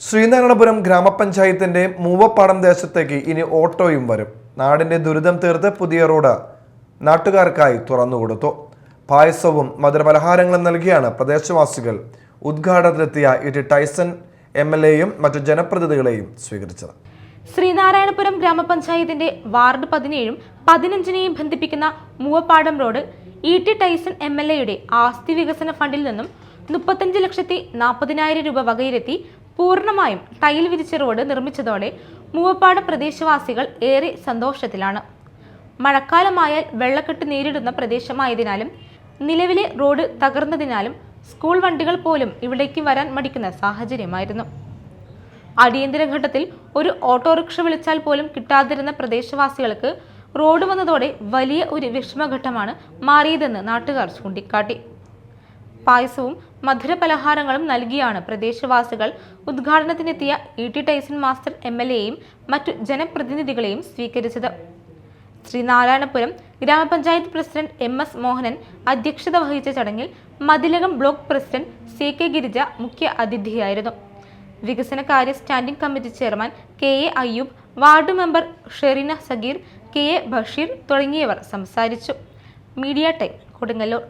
ശ്രീനാരായണപുരം ഗ്രാമപഞ്ചായത്തിന്റെ മൂവപ്പാടം ദേശത്തേക്ക് ഇനി ഓട്ടോയും വരും. നാടിന്റെ ദുരിതം തീർത്ത് പുതിയ റോഡ് നാട്ടുകാർക്കായി തുറന്നുകൊടുത്തു പായസവും മധുരപലഹാരങ്ങളും നൽകിയാണ് പ്രദേശവാസികൾ ഉദ്ഘാടനത്തിലെത്തിയ E T Tyson M L എയും മറ്റു ജനപ്രതിനിധികളെയും സ്വീകരിച്ചത്. ശ്രീനാരായണപുരം ഗ്രാമപഞ്ചായത്തിന്റെ വാർഡ് പതിനേഴും പതിനഞ്ചിനെയും ബന്ധിപ്പിക്കുന്ന Moovappadam road E T Tyson M L എയുടെ ആസ്തി വികസന ഫണ്ടിൽ നിന്നും മുപ്പത്തഞ്ച് ലക്ഷത്തി നാൽപ്പതിനായിരം രൂപ വകയിരുത്തി പൂർണമായും ടൈൽ വിരിച്ച റോഡ് നിർമ്മിച്ചതോടെ മൂവപ്പാട് പ്രദേശവാസികൾ ഏറെ സന്തോഷത്തിലാണ്. മഴക്കാലമായാൽ വെള്ളക്കെട്ട് നേരിടുന്ന പ്രദേശമായതിനാലും നിലവിലെ റോഡ് തകർന്നതിനാലും സ്കൂൾ വണ്ടികൾ പോലും ഇവിടേക്ക് വരാൻ മടിക്കുന്ന സാഹചര്യമായിരുന്നു. അടിയന്തര ഘട്ടത്തിൽ ഒരു ഓട്ടോറിക്ഷ വിളിച്ചാൽ പോലും കിട്ടാതിരുന്ന പ്രദേശവാസികൾക്ക് റോഡ് വന്നതോടെ വലിയ ഒരു വിഷമഘട്ടമാണ് മാറിയതെന്ന് നാട്ടുകാർ ചൂണ്ടിക്കാട്ടി. പായസവും മധുര പലഹാരങ്ങളും നൽകിയാണ് പ്രദേശവാസികൾ. ഉദ്ഘാടനത്തിനെത്തിയ E T Tyson master M L എയും മറ്റു ജനപ്രതിനിധികളെയും സ്വീകരിച്ചത്. ശ്രീനാരായണപുരം ഗ്രാമപഞ്ചായത്ത് പ്രസിഡന്റ് എം എസ് മോഹനൻ അധ്യക്ഷത വഹിച്ച ചടങ്ങിൽ Mathilakam block president C K Girija മുഖ്യ അതിഥിയായിരുന്നു. വികസന കാര്യ standing committee chairman K A Ayyub ward member Sherina Sageer K A Basheer തുടങ്ങിയവർ സംസാരിച്ചു. Media time Kodungallur.